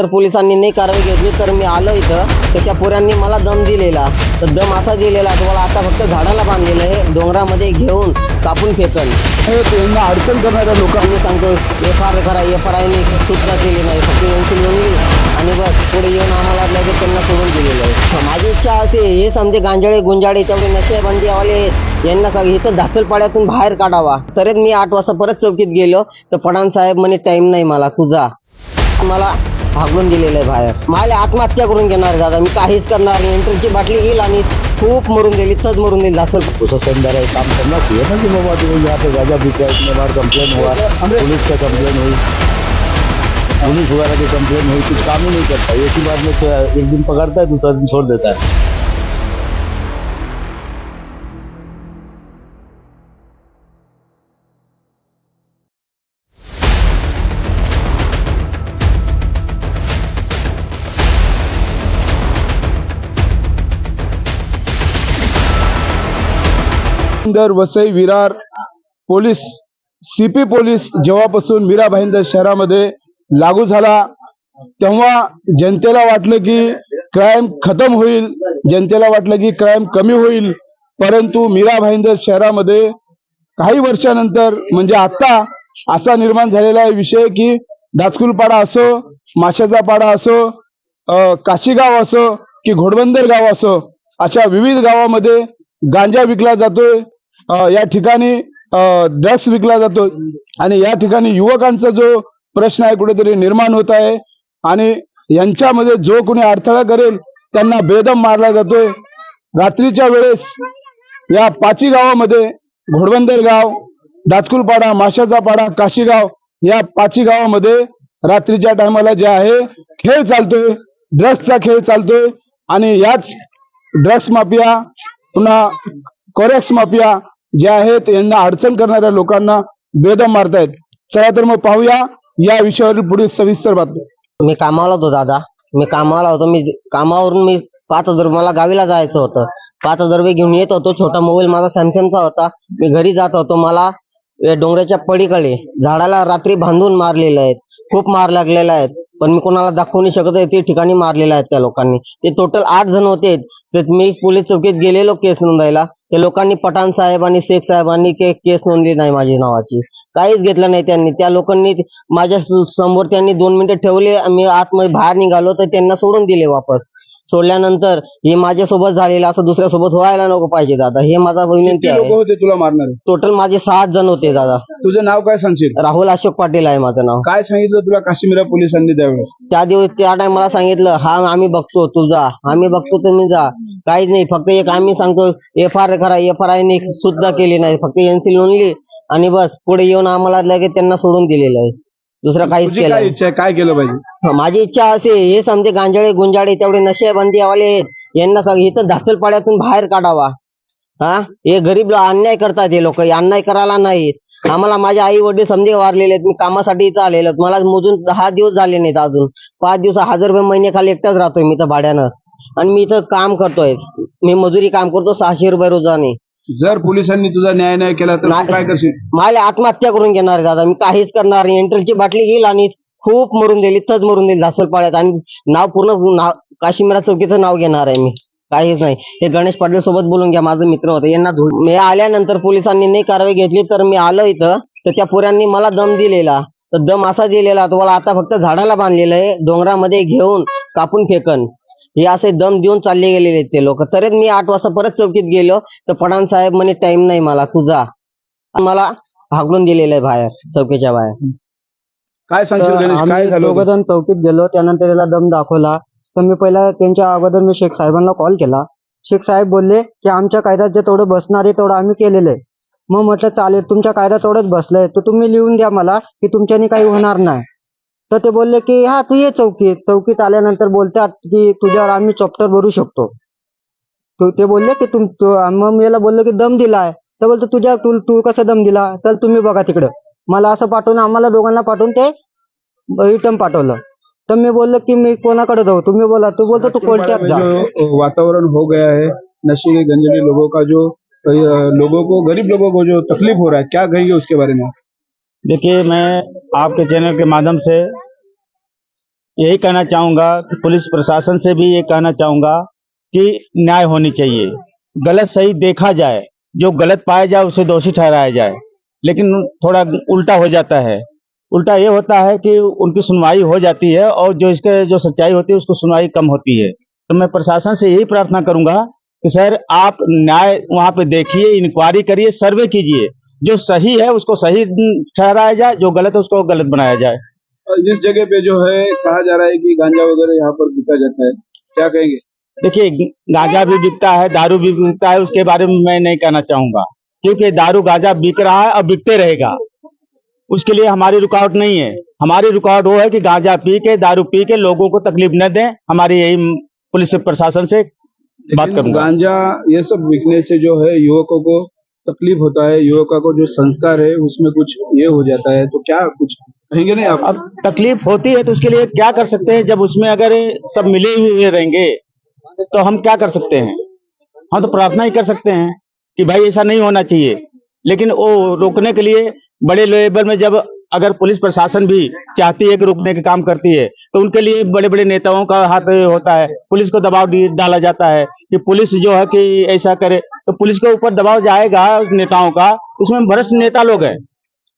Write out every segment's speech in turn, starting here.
तर पोलिसांनी नाही कारवाई घेतली तर मी आलो इथं. तर त्या पोरांनी मला दम दिलेला. तर दम असा दिलेला तुम्हाला आता फक्त झाडाला बांधलेलं आहे. डोंगरामध्ये घेऊन कापून फेकन. त्यांना अडचण करणाऱ्या लोकांना सांगतो एफ आर करा एफ आर आयने सुद्धा केली नाही. फक्त यांची नोंदली आणि बस पुढे येऊन आम्हाला लगेच त्यांना सोडून दिलेलं आहे. माझी इच्छा आहे, हे समजे गांजाळे गुंजाळे तेवढे नशेबंदीवाले यांना सांग इथं धासलपाड्यातून बाहेर काढावा. तरच मी आठ वाजता परत चौकीत गेलो. तर पठाण साहेब म्हणे टाइम नाही मला तू जा. मला भागून दिलेलं आहे बाहेर. मला आत्महत्या करून घेणार दादा. मी काहीच करणार नाही. एंट्रीची बाटली येईल आणि खूप मरून गेली इथंच मरून गेली. धासल प्रशासन द्वारा एक काम करना चाहिए ना कि बाबा तुम्हें यहाँ पे गाजा पीते हैं इतने बार कंप्लेन हुआ पुलिस का कंप्लेन हुई पुलिस वगैरह की कंप्लेन हुई कुछ काम ही नहीं करता. एक ही बार में एक दिन पकड़ता है दूसरा दिन छोड़ देता है. Bhayandar Vasai Virar police CP police जेव्हापासून मीरा भाईंदर शहरामध्ये लागू झाला तेव्हा जनतेला वाटलं की क्राईम खतम होईल जनतेला वाटलं की क्राईम कमी होईल. परंतु मीरा भाईंदर शहरामध्ये काही वर्षानंतर म्हणजे आता असा निर्माण झालेला आहे विषय की दाचकुलपाडा असो माशाचा पाडा असो काशीगाव असो की घोडबंदर गाव असो अशा विविध गावामध्ये गांजा विकला जातोय. या ठिकाणी ड्रग्स विकला जातो. आणि या ठिकाणी युवकांचा जो प्रश्न आहे कुठेतरी निर्माण होत आहे. आणि यांच्यामध्ये जो कोणी अडथळा करेल त्यांना बेदम मारला जातोय. रात्रीच्या वेळेस या पाची गावामध्ये घोडबंदर गाव दाचकुलपाडा माशाचा पाडा काशीगाव या पाची गावामध्ये रात्रीच्या टायमाला जे आहे खेळ चालतोय. ड्रग्सचा खेळ चालतोय. आणि याच ड्रग्स माफिया पुन्हा कोरेक्स माफिया जे आहेत यांना अडचण करणाऱ्या लोकांना बेदम मारतायत. चला तर मग पाहूया या विषयावरील पुढील सविस्तर बातमी मी कामाला होतो दादा. मी कामाला होतो. मी कामावरून मी पाच हजार मला गावीला जायचं होतं. पाच हजार रुपये घेऊन येत होतो. छोटा मोबाईल माझा सॅमसंगचा होता. मी घरी जात होतो. मला या डोंगराच्या पडीकडे झाडाला रात्री बांधून मारलेलं आहेत. खूप मार लागलेला आहेत. पण मी कोणाला दाखवू नाही शकत ते ठिकाणी मारलेलं आहे त्या लोकांनी. ते टोटल आठ जण होते. तर मी पोलीस चौकीत गेलेलो केस नोंदायला. त्या लोकांनी पठाण साहेब आणि शेख साहेबांनी केस नोंदली नाही माझी नावाची. काहीच घेतलं नाही त्यांनी. त्या लोकांनी माझ्यासमोर त्यांनी दोन मिनिटं ठेवले. मी आतमध्ये बाहेर निघालो तर त्यांना सोडून दिले वापस. सोडल्यानंतर हे माझ्यासोबत झालेलं असं दुसऱ्यासोबत व्हायला नको पाहिजे दादा. हे माझा विनंती लोक आहे. होते तुला मारणारे? टोटल माझे सात जण होते दादा. तुझं नाव काय सांगशील? राहुल अशोक पाटील आहे माझं नाव. काय सांगितलं तुला काश्मीरा पोलिसांनी त्यावेळेस? त्या दिवस त्या टायमाला सांगितलं हा आम्ही बघतो तू जा. आम्ही बघतो तुम्ही जा. काहीच नाही फक्त एक आम्ही सांगतो एफ आर करा एफ आर आयने सुद्धा केली नाही. फक्त एनसी नोंदली आणि बस पुढे येऊन आम्हाला लगेच त्यांना सोडून दिलेलं आहे. दुसरं काहीच तुझी केलं काय नाही. इच्छा आहे? काय केलं पाहिजे? माझी इच्छा आहे, हे समजे गांजाळे गुंजाळे तेवढे नशेबंदीवाले आहेत. यांना सांग इथं धासलपाड्यातून बाहेर काढावा. हा? हे गरीब अन्याय करतात हे लोक अन्याय करायला नाही आम्हाला माझे आई वडील समजे वारलेले आहेत मी कामासाठी इथं आलेलो. मला मोजून दहा दिवस झाले नाहीत अजून. पाच दिवस हजार रुपये महिने खाली एकटाच राहतोय मी इथं भाड्यानं. आणि मी इथं काम करतोय. मी मजुरी काम करतो सहाशे रुपये रोजाने. जर पोलिसांनी तुझा न्याय नाही केला तर. काय करशील? मला आत्महत्या करून घेणार आहे दादा. मी काहीच करणार नाही. एंट्रीची बाटली घेईल आणि खूप मरून देईल इथंच मरून देईल धासलपाड्यात आणि नाव पूर्ण नाव काश्मीरा चौकीचं नाव घेणार आहे मी. काहीच नाही. हे गणेश पाटील सोबत बोलून घ्या माझा मित्र होता. यांना धुळ मी आल्यानंतर पोलिसांनी नाही कारवाई घेतली तर मी आलो इथं. तर त्या पोरांनी मला दम दिलेला. तर दम असा दिलेला तुम्हाला आता फक्त झाडाला बांधलेलं आहे डोंगरामध्ये घेऊन कापून फेकन. हे असे दम देऊन चालले गेलेले आहेत ते लोक. तरीच मी आठ वाजता परत चौकीत गेलो तर पठाण साहेब म्हणे टाइम नाही मला तुझा मला हाकलून दिलेलं आहे बाहेर चौकीच्या बाहेर. काय सांगशील तर गणेश? काय आम्ही झालं होतं? दोघं चौकीत गेलो त्यानंतर त्याला दम दाखवला. तर मी पहिला त्यांच्या अगोदर मी शेख साहेबांना कॉल केला. शेख साहेब बोलले की आमच्या कायद्यात जे तेवढं बसणार आहे तेवढं आम्ही केलेलं आहे. मग म्हटलं चालेल तुमच्या कायदा तेवढंच बसलंय. तर तुम्ही लिहून द्या मला की तुमच्यानी काही होणार नाही. तर ते बोलले की हा तू ये चौकीत. चौकीत आल्यानंतर बोलतात की तुझ्यावर आम्ही चॉप्टर भरू शकतो. तो- ते बोलले की तुम तू- मग मी याला बोललो की दम दिलाय. तर बोलतो तुझ्या तू तू कसं दम दिला? तर तुम्ही बघा तिकडं. मला असं पाठवून आम्हाला दोघांना पाठवून ते रिटर्न पाठवलं. तर मी बोललो की मी कोणाकडे जाऊ? तुम्ही बोला. तू बोलतो तू जा. जो वातावरण हो गया है नशे के गंजड़े लोगों का जो लोगों को गरीब लोगों को जो तकलीफ़ हो रहा है क्या कहेंगे उसके बारे में? देखिए मैं आपके चैनल के माध्यम से यही कहना चाहूँगा कि पुलिस प्रशासन से भी ये कहना चाहूँगा कि न्याय होनी चाहिए। गलत सही देखा जाए जो गलत पाया जाए उसे दोषी ठहराया जाए। लेकिन थोड़ा उल्टा हो जाता है। उल्टा ये होता है कि उनकी सुनवाई हो जाती है और जो इसके जो सच्चाई होती है उसको सुनवाई कम होती है। तो मैं प्रशासन से यही प्रार्थना करूँगा कि सर आप न्याय वहाँ पे देखिए इंक्वायरी करिए सर्वे कीजिए। जो सही है उसको सही ठहराया जाए जो गलत है उसको गलत बनाया जाए। इस जगह पे जो है कहा जा रहा है कि गांजा वगैरह यहाँ पर बिका जाता है क्या कहेंगे? देखिए गांजा भी बिकता है दारू भी बिकता है उसके बारे में मैं नहीं कहना चाहूँगा। क्योंकि दारू गांजा बिक रहा है और बिकते रहेगा। उसके लिए हमारी रुकावट नहीं है। हमारी रुकावट वो है कि गांजा पी के दारू पी के लोगों को तकलीफ़ न दें। हमारी यही पुलिस प्रशासन से बात करूँगा। गांजा ये सब बिकने से जो है युवकों को तकलीफ़ होता है। युवकों को जो संस्कार है उसमें कुछ ये हो जाता है। तो क्या कुछ कहेंगे नहीं आप? अब तकलीफ़ होती है तो उसके लिए क्या कर सकते हैं? जब उसमें अगर सब मिले हुए रहेंगे तो हम क्या कर सकते हैं? हम तो प्रार्थना ही कर सकते हैं। कि भाई ऐसा नहीं होना चाहिए। लेकिन वो रोकने के लिए बड़े लेवल में जब अगर पुलिस प्रशासन भी चाहती है कि रोकने के काम करती है तो उनके लिए बड़े बड़े नेताओं का हाथ होता है। पुलिस को दबाव डाला जाता है कि पुलिस जो है कि ऐसा करे। तो पुलिस के ऊपर दबाव जाएगा नेताओं का उसमें भ्रष्ट नेता लोग हैं।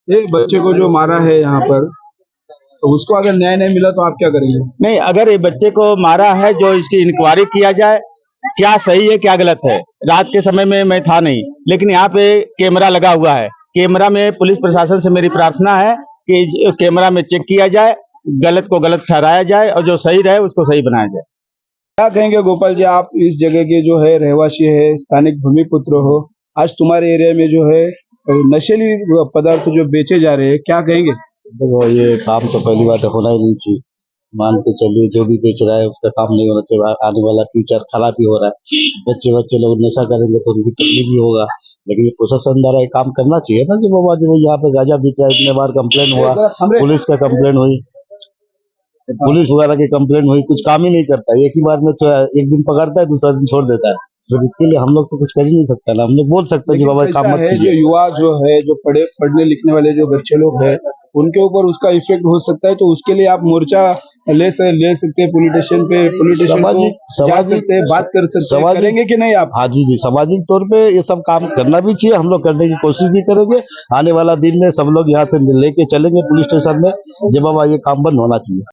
ये बच्चे को जो मारा है यहाँ पर तो उसको अगर न्याय नहीं मिला तो आप क्या करेंगे? नहीं अगर ये बच्चे को मारा है जो इसकी इंक्वायरी किया जाए क्या सही है क्या गलत है? रात के समय में मैं था नहीं लेकिन यहाँ पे कैमरा लगा हुआ है। कैमरा में पुलिस प्रशासन से मेरी प्रार्थना है कि कैमरा में चेक किया जाए गलत को गलत ठहराया जाए और जो सही रहे उसको सही बनाया जाए। क्या कहेंगे गोपाल जी आप इस जगह के जो है रहवासी है स्थानिक भूमिपुत्र हो आज तुम्हारे एरिया में जो है नशेली पदार्थ जो बेचे जा रहे हैं क्या कहेंगे? देखो ये काम तो पहली बात है होना ही नहीं चाहिए। मान के चलिए जो भी बेच रहा है उसका काम नहीं होना चाहिए। आने वाला फ्यूचर खराब ही हो रहा है। बच्चे बच्चे लोग नशा करेंगे तो उनकी तकलीफ़ भी होगा। लेकिन ये प्रशासन द्वारा ये काम करना चाहिए ना कि बाबा जी यहाँ पे गाजा बिक रहा है इतने बार कंप्लेन हुआ पुलिस का कंप्लेन हुई। पुलिस वगैरह की कंप्लेन हुई कुछ काम ही नहीं करता। एक ही बार में तो एक दिन पकड़ता है दूसरा दिन छोड़ देता है। फिर इसके लिए हम लोग तो कुछ कर ही नहीं सकते ना। हम लोग बोल सकते हैं कि बाबा काम मत है जो युवा जो है जो पढ़े पढ़ने लिखने वाले जो बच्चे लोग हैं उनके ऊपर उसका इफ़ेक्ट हो सकता है तो उसके लिए आप मोर्चा ले से, ले सकते हैं पुलिस स्टेशन पे पुलिस स्टेशन को जा सकते हैं बात कर सकते हैं। सामाजिक- करेंगे कि नहीं आप? हाँ जी जी सामाजिक तौर पे ये सब काम करना भी चाहिए हम लोग करने की कोशिश भी करेंगे। आने वाला दिन में सब लोग यहाँ से लेके चलेंगे पुलिस स्टेशन में जब बाबा ये काम बंद होना चाहिए।